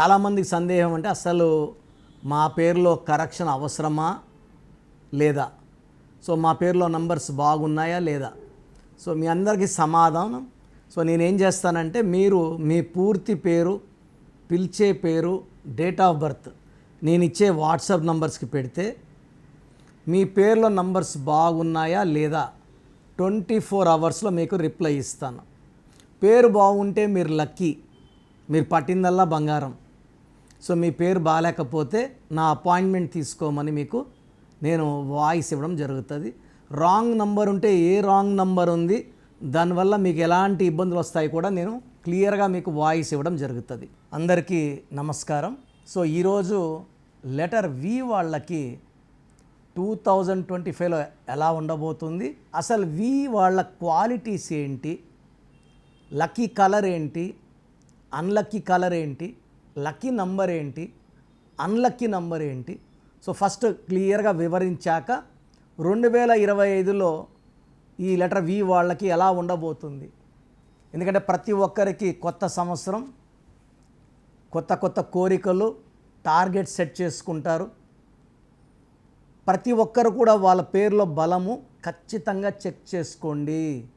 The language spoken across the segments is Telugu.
చాలామందికి సందేహం అంటే అసలు మా పేరులో కరెక్షన్ అవసరమా లేదా? సో మా పేరులో నంబర్స్ బాగున్నాయా లేదా? సో మీ అందరికీ సమాధానం. సో నేనేం చేస్తానంటే మీరు మీ పూర్తి పేరు పిలిచే పేరు డేట్ ఆఫ్ బర్త్ నేను ఇచ్చే వాట్సాప్ నంబర్స్కి పెడితే మీ పేర్లో నంబర్స్ బాగున్నాయా లేదా ట్వంటీ ఫోర్ అవర్స్లో మీకు రిప్లై ఇస్తాను. పేరు బాగుంటే మీరు లక్కీ. మీరు పట్టిందల్లా బంగారం. సో మీ పేరు బాగాలేకపోతే నా అపాయింట్మెంట్ తీసుకోమని మీకు నేను వాయిస్ ఇవ్వడం జరుగుతుంది. రాంగ్ నంబర్ ఉంటే ఏ రాంగ్ నంబర్ ఉంది దానివల్ల మీకు ఎలాంటి ఇబ్బందులు వస్తాయి కూడా నేను క్లియర్గా మీకు వాయిస్ ఇవ్వడం జరుగుతుంది. అందరికీ నమస్కారం. సో ఈరోజు లెటర్ వి వాళ్ళకి టూ థౌజండ్ ట్వంటీ ఫైవ్లో ఎలా ఉండబోతుంది అసలు వి వాళ్ళ క్వాలిటీస్ ఏంటి లక్కీ కలర్ ఏంటి అన్లక్కీ కలర్ ఏంటి లక్కీ నంబర్ ఏంటి? అన్లక్కీ నంబర్ ఏంటి? సో ఫస్ట్ క్లియర్గా వివరించాక రెండు వేల ఇరవై ఐదులో ఈ లెటర్ వి వాళ్ళకి ఎలా ఉండబోతుంది? ఎందుకంటే ప్రతి ఒక్కరికి కొత్త సంవత్సరం కొత్త కొత్త కోరికలు టార్గెట్ సెట్ చేసుకుంటారు. ప్రతి ఒక్కరు కూడా వాళ్ళ పేర్లో బలము ఖచ్చితంగా చెక్ చేసుకోండి.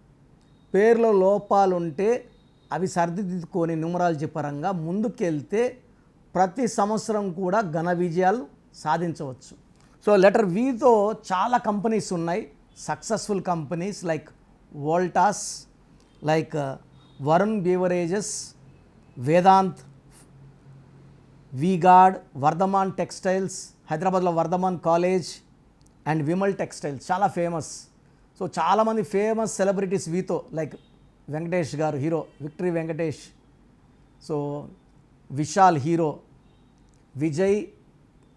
పేర్లో లోపాలుంటే అవి సర్దిదిద్దుకొని న్యూమరాలజీ పరంగా ముందుకెళ్తే ప్రతి సంవత్సరం కూడా ఘన విజయాలు సాధించవచ్చు. సో లెటర్ వితో చాలా కంపెనీస్ ఉన్నాయి. Successful companies like Voltas like Varun beverages Vedanta VGuard Vardhman textiles హైదరాబాద్లో Vardhman college and Vimal textiles చాలా ఫేమస్ సో చాలామంది famous celebrities వీతో like Venkatesh garu hero victory Venkatesh. So Vishal hero Vijay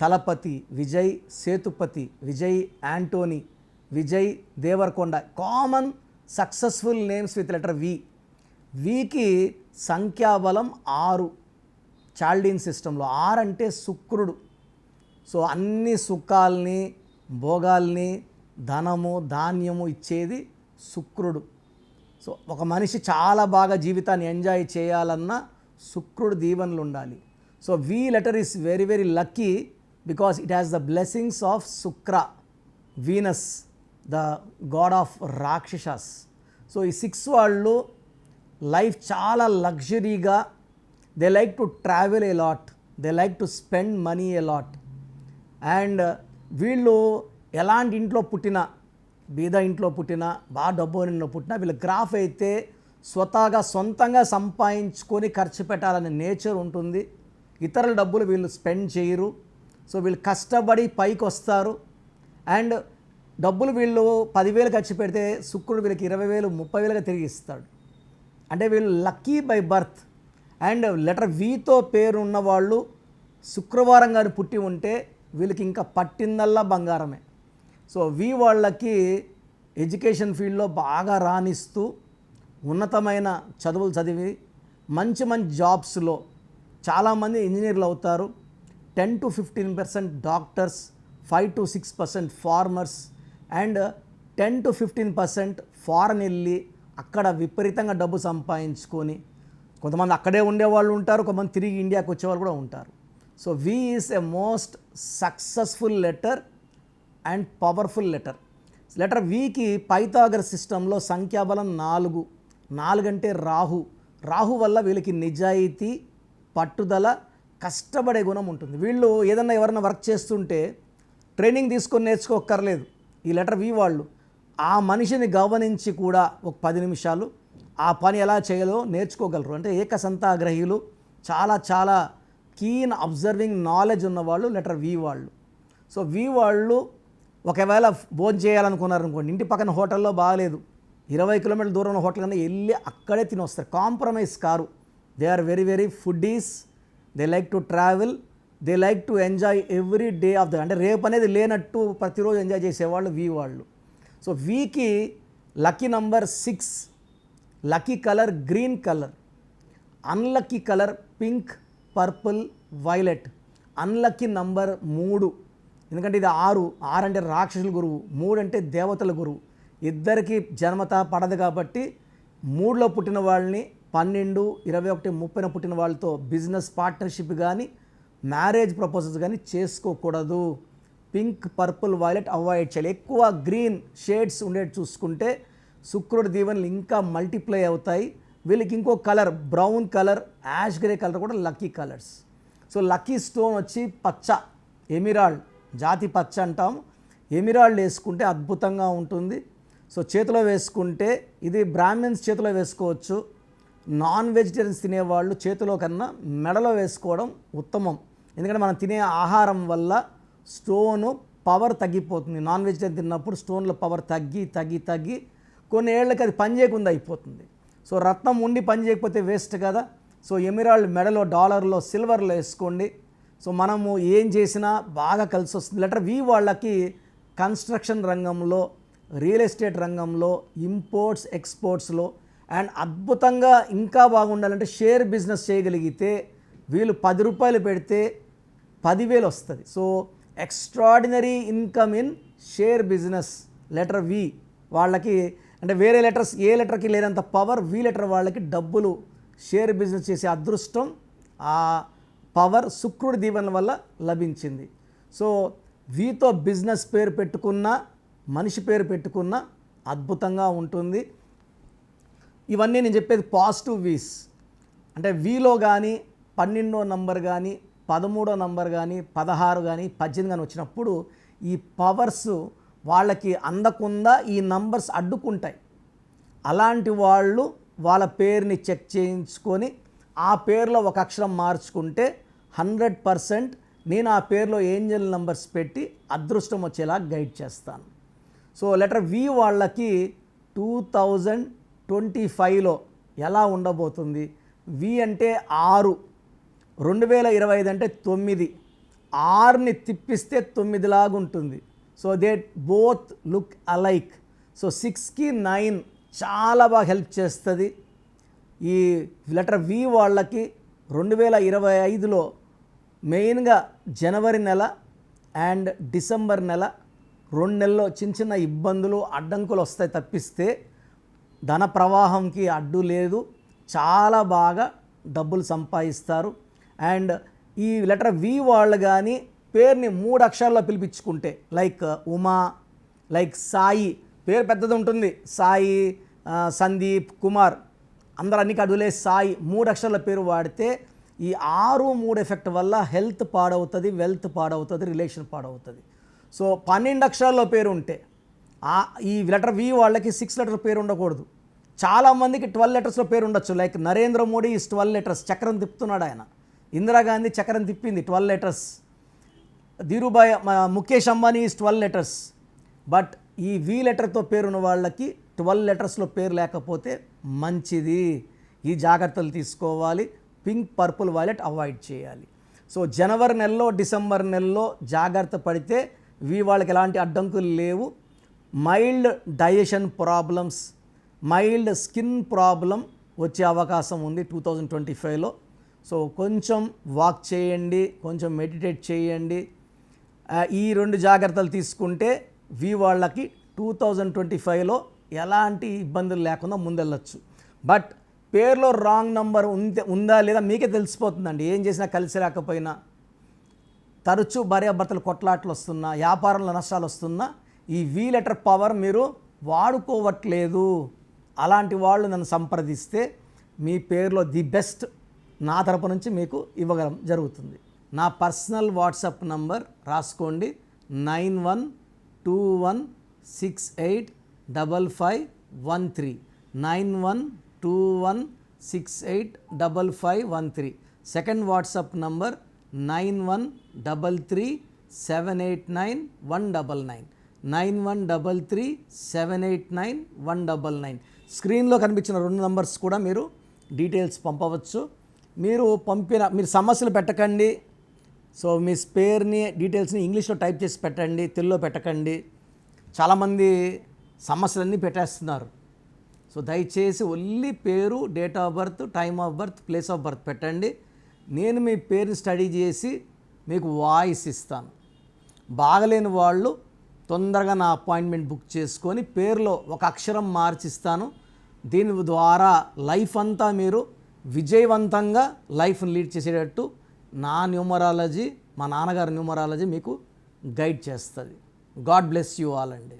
Thalapathy Vijay Sethupathi Vijay Antony Vijay Deverakonda common successful names with letter V. Vicky సంఖ్యాబలం ఆరు. చాల్డీన్ సిస్టంలో ఆరు అంటే శుక్రుడు. సో అన్ని సుఖాల్ని భోగాల్ని ధనము ధాన్యము ఇచ్చేది శుక్రుడు. సో ఒక మనిషి చాలా బాగా జీవితాన్ని ఎంజాయ్ చేయాలన్నా శుక్రుడు దీవెనలు ఉండాలి. So V letter is very very lucky because it has the blessings of Shukra Venus the god of rakshasas. So ఈ సిక్స్ వాళ్ళు లైఫ్ చాలా లగ్జరీగా they like to travel a lot they like to spend money a lot. And వీళ్ళు ఎలాంటి ఇంట్లో పుట్టినా బీద ఇంట్లో పుట్టినా బాగా డబ్బు ఇంట్లో పుట్టినా వీళ్ళ గ్రాఫ్ అయితే స్వతహాగా సొంతంగా సంపాదించుకొని ఖర్చు పెట్టాలనే నేచర్ ఉంటుంది. ఇతరుల డబ్బులు వీళ్ళు స్పెండ్ చేయరు. సో వీళ్ళు కష్టపడి పైకి వస్తారు. అండ్ డబ్బులు వీళ్ళు పదివేలు ఖర్చు పెడితే శుక్రుడు వీళ్ళకి ఇరవై వేలు ముప్పై వేలుగా తిరిగి ఇస్తాడు. అంటే వీళ్ళు lucky by birth. And letter వీతో పేరు ఉన్నవాళ్ళు శుక్రవారం గారు పుట్టి ఉంటే వీళ్ళకి ఇంకా పట్టిందల్లా బంగారమే. సో వి వాళ్ళకి ఎడ్యుకేషన్ ఫీల్డ్లో బాగా రాణిస్తూ ఉన్నతమైన చదువులు చదివి మంచి మంచి జాబ్స్లో చాలామంది ఇంజనీర్లు అవుతారు. Ten to fifteen percent doctors five to six percent farmers and ten to fifteen percent foreign వెళ్ళి అక్కడ విపరీతంగా డబ్బు సంపాదించుకొని కొంతమంది అక్కడే ఉండేవాళ్ళు ఉంటారు కొంతమంది తిరిగి ఇండియాకి వచ్చేవాళ్ళు కూడా ఉంటారు. So V is a most successful letter and powerful letter. Letter Vicky Pythagoras సిస్టంలో సంఖ్యాబలం నాలుగు. నాలుగంటే రాహు. రాహు వల్ల వీళ్ళకి నిజాయితీ పట్టుదల కష్టపడే గుణం ఉంటుంది. వీళ్ళు ఏదన్నా ఎవరైనా వర్క్ చేస్తుంటే ట్రైనింగ్ తీసుకొని నేర్చుకోక్కర్లేదు. ఈ లెటర్ వి వాళ్ళు. ఆ మనిషిని గమనించి కూడా ఒక పది నిమిషాలు ఆ పని ఎలా చేయాలో నేర్చుకోగలరు. అంటే ఏకసంతాగ్రహీలు చాలా చాలా కీన్ అబ్జర్వింగ్ నాలెడ్జ్ ఉన్నవాళ్ళు లెటర్ వి వాళ్ళు. సో వి వాళ్ళు ఒకవేళ భోజనం చేయాలనుకున్నారనుకోండి ఇంటి పక్కన హోటల్లో బాగాలేదు. ఇరవై కిలోమీటర్ల దూరం ఉన్న హోటల్ కన్నా వెళ్ళి అక్కడే తిని వస్తారు compromise car. They are very very foodies they like to travel they like to enjoy every day of the అంటే రేపు అనేది లేనట్టు ప్రతిరోజు ఎంజాయ్ చేసేవాళ్ళు వీ వాళ్ళు. So వీకి lucky number six lucky colour green colour unlucky colour pink purple violet unlucky number మూడు. ఎందుకంటే ఇది ఆరు ఆరు అంటే రాక్షసుల గురువు మూడు అంటే దేవతల గురువు. ఇద్దరికి జన్మత పడదు కాబట్టి మూడులో పుట్టిన వాళ్ళని పన్నెండు ఇరవై ఒకటి ముప్పైన పుట్టిన వాళ్ళతో బిజినెస్ పార్ట్నర్షిప్ కానీ మ్యారేజ్ ప్రపోజల్స్ కానీ చేసుకోకూడదు. పింక్ పర్పుల్ వైలెట్ అవాయిడ్ చేయాలి. ఎక్కువ గ్రీన్ షేడ్స్ ఉండేది చూసుకుంటే శుక్రుడి దీవెనలు ఇంకా మల్టిప్లై అవుతాయి. వీళ్ళకి ఇంకో colour brown colour ash grey colour కూడా lucky colours. So lucky stone వచ్చి పచ్చ ఎమిరాల్డ్. జాతి పచ్చ అంటాం. ఎమిరాల్డ్ వేసుకుంటే అద్భుతంగా ఉంటుంది. సో చేతిలో వేసుకుంటే ఇది బ్రాహ్మిన్స్ చేతిలో వేసుకోవచ్చు. నాన్ వెజిటేరియన్స్ తినేవాళ్ళు చేతిలో కన్నా మెడలో వేసుకోవడం ఉత్తమం. ఎందుకంటే మనం తినే ఆహారం వల్ల స్టోను పవర్ తగ్గిపోతుంది. నాన్ వెజిటేరియన్ తిన్నప్పుడు స్టోన్లో పవర్ తగ్గి తగ్గి తగ్గి కొన్ని ఏళ్ళకి అది పని చేయకుండా అయిపోతుంది. సో రత్నం ఉండి పని చేయకపోతే వేస్ట్ కదా. సో ఎమిరాల్డ్ మెడలో డాలర్లో సిల్వర్లో వేసుకోండి. సో మనము ఏం చేసినా బాగా కలిసి వస్తుంది. లెటర్ వి వాళ్ళకి కన్స్ట్రక్షన్ రంగంలో రియల్ ఎస్టేట్ రంగంలో ఇంపోర్ట్స్ ఎక్స్పోర్ట్స్లో అండ్ అద్భుతంగా ఇంకా బాగుండాలంటే షేర్ బిజినెస్ చేయగలిగితే వీళ్ళు పది రూపాయలు పెడితే పదివేలు వస్తుంది. So extraordinary income in share business letter V వాళ్ళకి అంటే వేరే లెటర్స్ ఏ లెటర్కి లేనంత పవర్ వి లెటర్ వాళ్ళకి డబ్బులు షేర్ బిజినెస్ చేసే అదృష్టం ఆ పవర్ శుక్రుడి దీవెన వల్ల లభించింది. సో వీతో బిజినెస్ పేరు పెట్టుకున్న మనిషి పేరు పెట్టుకున్న అద్భుతంగా ఉంటుంది. ఇవన్నీ నేను చెప్పేది పాజిటివ్ వీస్. అంటే వీలో కానీ పన్నెండో నంబర్ కానీ పదమూడో నంబర్ కానీ పదహారు కానీ పద్దెనిమిది కానీ వచ్చినప్పుడు ఈ పవర్స్ వాళ్ళకి అందకుండా ఈ నంబర్స్ అడ్డుకుంటాయి. అలాంటి వాళ్ళు వాళ్ళ పేరుని చెక్ చేయించుకొని ఆ పేరులో ఒక అక్షరం మార్చుకుంటే హండ్రెడ్ పర్సెంట్ నేను ఆ పేరులో ఏంజల్ నంబర్స్ పెట్టి అదృష్టం వచ్చేలా గైడ్ చేస్తాను. సో లెటర్ వి వాళ్ళకి టూ థౌజండ్ ట్వంటీ ఫైవ్లో ఎలా ఉండబోతుంది? వి అంటే ఆరు రెండు వేల ఇరవై ఐదు అంటే తొమ్మిది ఆరుని తిప్పిస్తే తొమ్మిదిలాగా ఉంటుంది. So they both look alike. So సిక్స్కి నైన్ చాలా బాగా హెల్ప్ చేస్తుంది. ఈ లెటర్ వి వాళ్ళకి రెండు వేల ఇరవై ఐదులో మెయిన్గా జనవరి నెల అండ్ డిసెంబర్ నెల రెండు నెలల్లో చిన్న చిన్న ఇబ్బందులు అడ్డంకులు వస్తాయి తప్పిస్తే ధన ప్రవాహంకి అడ్డు లేదు. చాలా బాగా డబ్బులు సంపాదిస్తారు. అండ్ ఈ లెటర్ వి వాళ్ళు కానీ పేరుని మూడు అక్షరాల్లో పిలిపించుకుంటే లైక్ ఉమా లైక్ సాయి పేరు పెద్దది ఉంటుంది. సాయి సందీప్ కుమార్ అందరూ అన్ని అడుగులే సాయి మూడు అక్షరాల పేరు వాడితే ఈ ఆరు మూడు ఎఫెక్ట్ వల్ల హెల్త్ పాడవుతుంది వెల్త్ పాడవుతుంది రిలేషన్ పాడవుతుంది. సో పన్నెండు అక్షరాల్లో పేరు ఉంటే ఈ లెటర్ వి వాళ్ళకి సిక్స్ లెటర్ పేరు ఉండకూడదు. చాలామందికి ట్వెల్వ్ లెటర్స్లో పేరు ఉండొచ్చు. Like Narendra Modi is twelve letters చక్రం తిప్పుతున్నాడు ఆయన. ఇందిరాగాంధీ చక్రం తిప్పింది twelve letters. Dhirubhai Mukesh Ambani is twelve letters. But ఈ వి లెటర్తో పేరున్న వాళ్ళకి ట్వెల్వ్ లెటర్స్లో పేరు లేకపోతే మంచిది. ఈ జాగ్రత్తలు తీసుకోవాలి. పింక్ పర్పుల్ వైలెట్ అవాయిడ్ చేయాలి. సో జనవరి నెలలో డిసెంబర్ నెలలో జాగ్రత్త పడితే వి వాళ్ళకి ఎలాంటి అడ్డంకులు లేవు. Mild digestion problems mild skin problem వచ్చే అవకాశం ఉంది టూ థౌజండ్ ట్వంటీ ఫైవ్లో. సో కొంచెం వాక్ చేయండి కొంచెం మెడిటేట్ చేయండి. ఈ రెండు జాగ్రత్తలు తీసుకుంటే వి వాళ్ళకి టూ థౌజండ్ ట్వంటీ ఫైవ్లో ఎలాంటి ఇబ్బందులు లేకుండా ముందెళ్ళచ్చు. బట్ పేర్లో రాంగ్ నంబర్ ఉందే ఉందా లేదా మీకే తెలిసిపోతుందండి. ఏం చేసినా కలిసి రాకపోయినా. తరచూ భార్యాభర్తలు కొట్లాట్లు వస్తున్నా వ్యాపారంలో నష్టాలు వస్తున్నా ఈ వీ లెటర్ పవర్ మీరు వాడుకోవట్లేదు. అలాంటి వాళ్ళు నన్ను సంప్రదిస్తే మీ పేరులో ది బెస్ట్ నా తరపు నుంచి మీకు ఇవ్వగలం జరుగుతుంది. నా పర్సనల్ వాట్సాప్ నంబర్ రాసుకోండి. Nine one two one six eight double five one three. Nine one two one six eight double five one three second WhatsApp number nine one double three seven eight nine one double nine nine one double three seven eight nine one double nine స్క్రీన్లో కనిపించిన రెండు నంబర్స్ కూడా మీరు డీటెయిల్స్ పంపవచ్చు. మీరు పంపిన మీరు సమస్యలు పెట్టకండి. సో మీ స్పేర్ని డీటెయిల్స్ని ఇంగ్లీష్లో టైప్ చేసి పెట్టండి తెలుగులో పెట్టకండి. చాలామంది సమస్యలన్నీ పెట్టేస్తున్నారు. సో దయచేసి ఓన్లీ పేరు date of birth time of birth place of birth పెట్టండి. నేను మీ పేరుని స్టడీ చేసి మీకు వాయిస్ ఇస్తాను. బాగలేని వాళ్ళు తొందరగా నా అపాయింట్మెంట్ బుక్ చేసుకొని పేరులో ఒక అక్షరం మార్చిస్తాను. దీని ద్వారా లైఫ్ అంతా మీరు విజయవంతంగా లైఫ్ని లీడ్ చేసేటట్టు నా న్యూమరాలజీ మా నాన్నగారి న్యూమరాలజీ మీకు గైడ్ చేస్తుంది. గాడ్ బ్లెస్ యూ ఆల్ అండి.